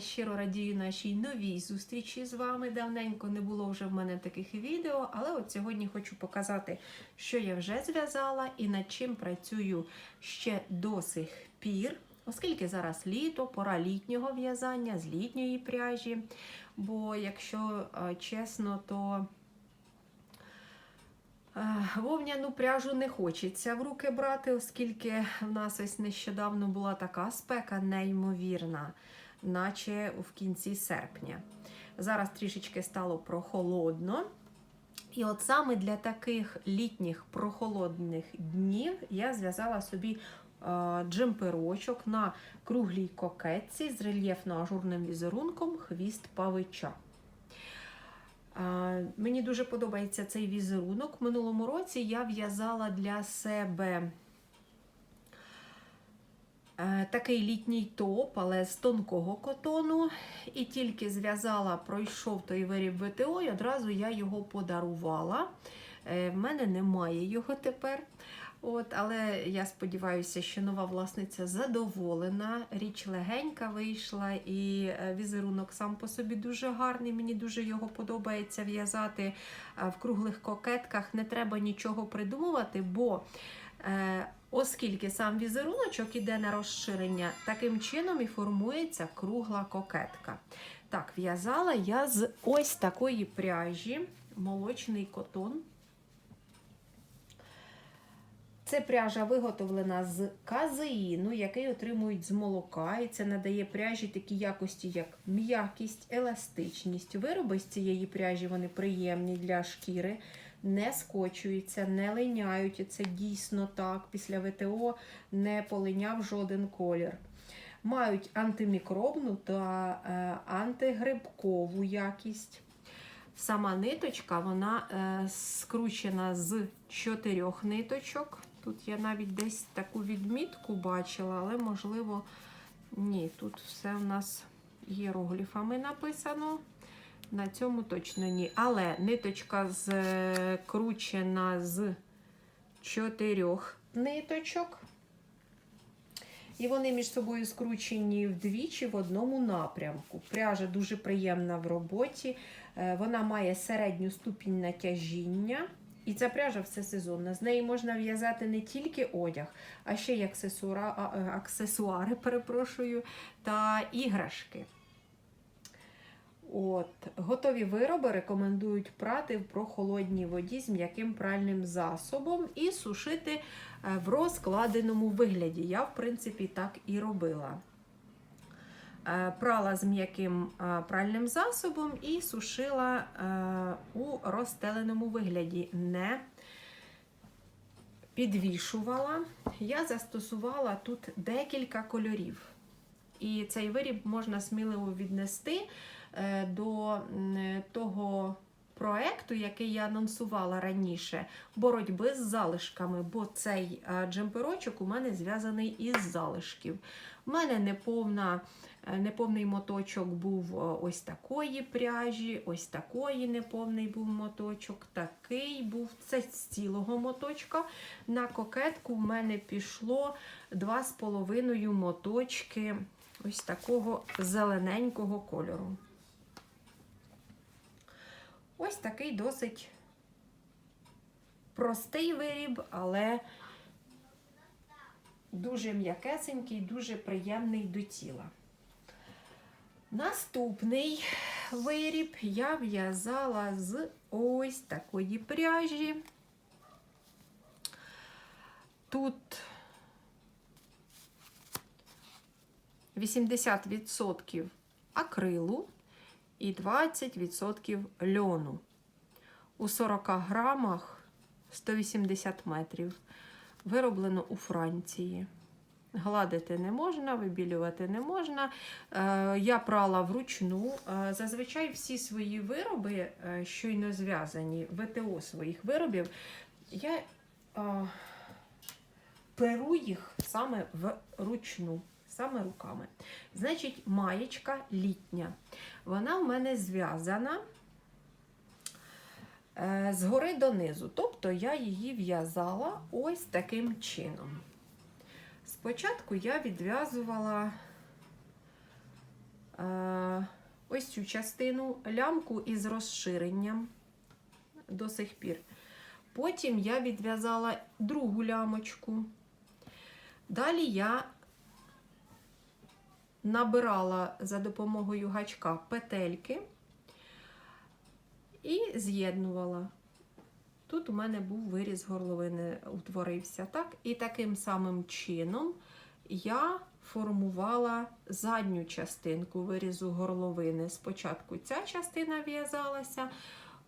щиро радію нашій новій зустрічі з вами. Давненько не було вже в мене таких відео, але от сьогодні хочу показати, що я вже зв'язала і над чим працюю ще до сих пір. Оскільки зараз літо, пора літнього в'язання з літньої пряжі. Бо, якщо е, чесно, то Е, Вовняну пряжу не хочеться в руки брати, оскільки в нас ось нещодавно була така спека неймовірна, наче в кінці серпня. Зараз трішечки стало прохолодно. І от саме для таких літніх прохолодних днів я зв'язала собі е, джемперочок на круглій кокетці з рельєфно-ажурним візерунком хвіст павича. Мені дуже подобається цей візерунок. В минулому році я в'язала для себе е, такий літній топ, але з тонкого котону. І тільки зв'язала, пройшов той виріб ВТО, і одразу я його подарувала. Е, В мене немає його тепер. От, Але я сподіваюся, що нова власниця задоволена. Річ легенька вийшла, і е, візерунок сам по собі дуже гарний. Мені дуже його подобається в'язати в круглих кокетках. Не треба нічого придумувати, бо е, оскільки сам візеруночок іде на розширення, таким чином і формується кругла кокетка. Так, в'язала я з ось такої пряжі, молочний котон. Це пряжа виготовлена з казеїну, який отримують з молока, і це надає пряжі такі якості, як м'якість, еластичність. Вироби з цієї пряжі вони приємні для шкіри, не скочуються, не линяють. І це дійсно так. Після ВТО не полиняв жоден колір. Мають антимікробну та е, антигрибкову якість. Сама ниточка вона е, скручена з чотирьох ниточок. Тут я навіть десь таку відмітку бачила, але, можливо, ні. Тут все в нас іерогліфами написано. На цьому точно ні. Але ниточка скручена з чотирьох ниточок. І вони між собою скручені вдвічі в одному напрямку. Пряжа дуже приємна в роботі. Вона має середню ступінь натяжіння. І ця пряжа все сезонна. З неї можна в'язати не тільки одяг, а ще й аксесуари, аксесуари перепрошую, та іграшки. От, Готові вироби рекомендують прати в прохолодній воді з м'яким пральним засобом і сушити в розкладеному вигляді. Я, в принципі, так і робила. Прала з м'яким пральним засобом і сушила у розстеленому вигляді. Не підвішувала. Я застосувала тут декілька кольорів. І цей виріб можна сміливо віднести до того проекту, який я анонсувала раніше, боротьби з залишками, бо цей джемперочок у мене зв'язаний із залишків. У мене неповна, неповний моточок був ось такої пряжі, ось такої неповний був моточок, такий був це з цілого моточка. На кокетку в мене пішло 2,5 моточки ось такого зелененького кольору. Ось такий досить простий виріб, але дуже м'якесенький, дуже приємний до тіла. Наступний виріб я в'язала з ось такої пряжі. Тут 80% акрилу і 20% льону. У 40 грамах 180 метрів. Вироблено у Франції. Гладити не можна, вибілювати не можна. Е, я прала вручну. Е, зазвичай всі свої вироби, е, щойно зв'язані, ВТО своїх виробів, я перу їх саме вручну саме руками. Значить, маєчка літня. Вона в мене зв'язана е, згори донизу. Тобто я її в'язала ось таким чином. Спочатку я відв'язувала е, ось цю частину лямку із розширенням до сих пір. Потім я відв'язала другу лямочку. Далі я набирала за допомогою гачка петельки і з'єднувала. Тут у мене був виріз горловини, утворився. так? І таким самим чином я формувала задню частинку вирізу горловини. Спочатку ця частина в'язалася,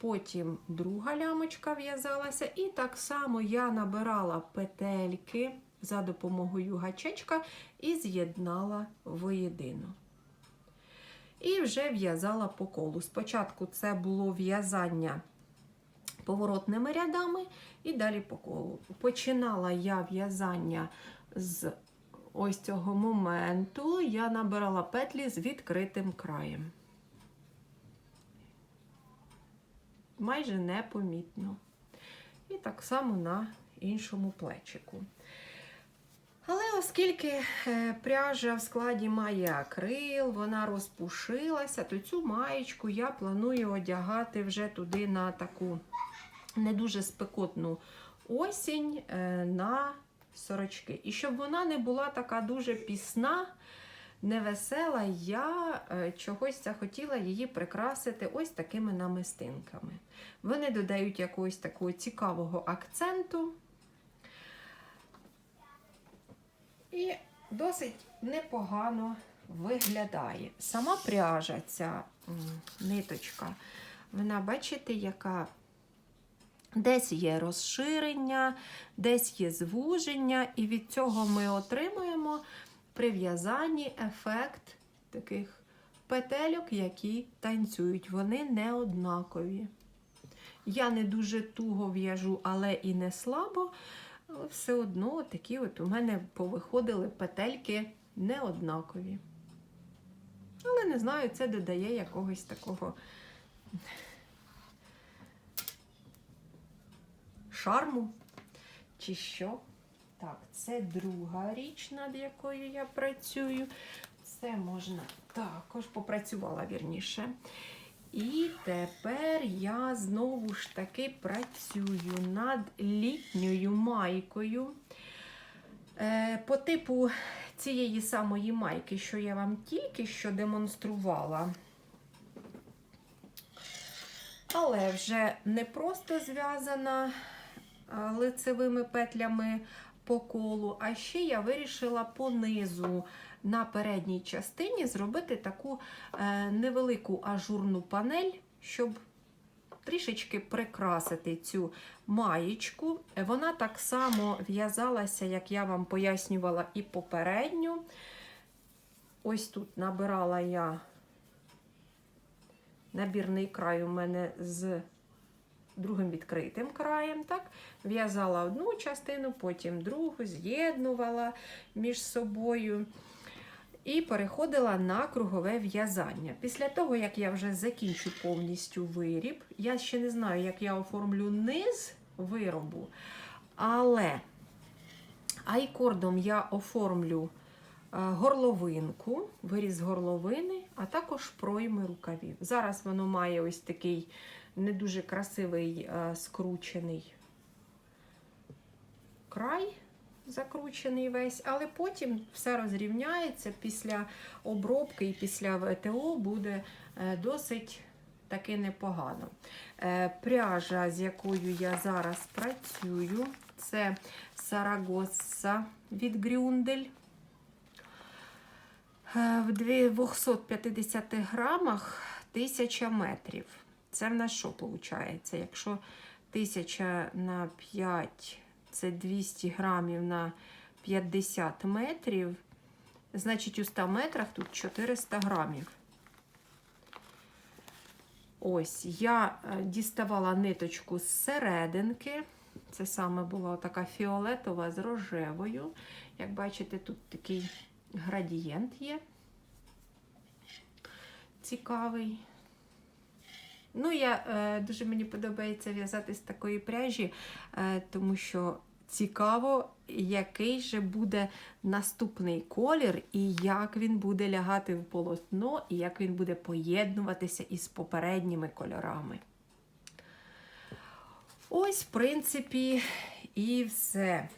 потім друга лямочка в'язалася, і так само я набирала петельки за допомогою гачечка і з'єднала воєдино. І вже в'язала по колу. Спочатку це було в'язання поворотними рядами і далі по колу. Починала я в'язання з ось цього моменту, я набирала петлі з відкритим краєм. Майже непомітно. І так само на іншому плечику. Але оскільки е, пряжа в складі має акрил, вона розпушилася, то цю маєчку я планую одягати вже туди на таку не дуже спекотну осінь е, на сорочки. І щоб вона не була така дуже пісна, невесела, я е, чогось захотіла її прикрасити ось такими намистинками. Вони додають якогось такого цікавого акценту. І досить непогано виглядає. Сама пряжа, ця ниточка, вона, бачите, яка десь є розширення, десь є звуження, і від цього ми отримуємо при в'язанні ефект таких петельок, які танцюють. Вони не однакові. Я не дуже туго в'яжу, але і не слабо. Але все одно такі от у мене повиходили петельки неоднакові. Але не знаю, це додає якогось такого шарму чи що. Так, це друга річ, над якою я працюю. Це можна також попрацювала вірніше. І тепер я знову ж таки працюю над літньою майкою. Е, По типу цієї самої майки, що я вам тільки що демонструвала. Але вже не просто зв'язана лицевими петлями по колу, а ще я вирішила по низу на передній частині зробити таку е, невелику ажурну панель, щоб трішечки прикрасити цю маєчку. Вона так само в'язалася, як я вам пояснювала, і попередню. Ось тут набирала я набірний край у мене з другим відкритим краєм. так? В'язала одну частину, потім другу, з'єднувала між собою. І переходила на кругове в'язання. Після того, як я вже закінчу повністю виріб, я ще не знаю, як я оформлю низ виробу, але айкордом я оформлю е, горловинку, виріз горловини, а також пройми рукавів. Зараз воно має ось такий не дуже красивий е, скручений край закручений весь, але потім все розрівняється після обробки і після ВТО буде е, досить таки непогано. Е, Пряжа, з якою я зараз працюю, це Сарагоса від Грюндель. В 250 грамах 1000 метрів. Це в нас що виходить? Якщо 1000 на 5 це 200 грамів на 50 метрів. Значить, у 100 метрах тут 400 грамів. Ось, я е, діставала ниточку з серединки. Це саме була така фіолетова з рожевою. Як бачите, тут такий градієнт є. Цікавий. Ну, я е, дуже мені подобається в'язати з такої пряжі, е, тому що цікаво, який же буде наступний колір, і як він буде лягати в полотно, і як він буде поєднуватися із попередніми кольорами. Ось, в принципі, і все.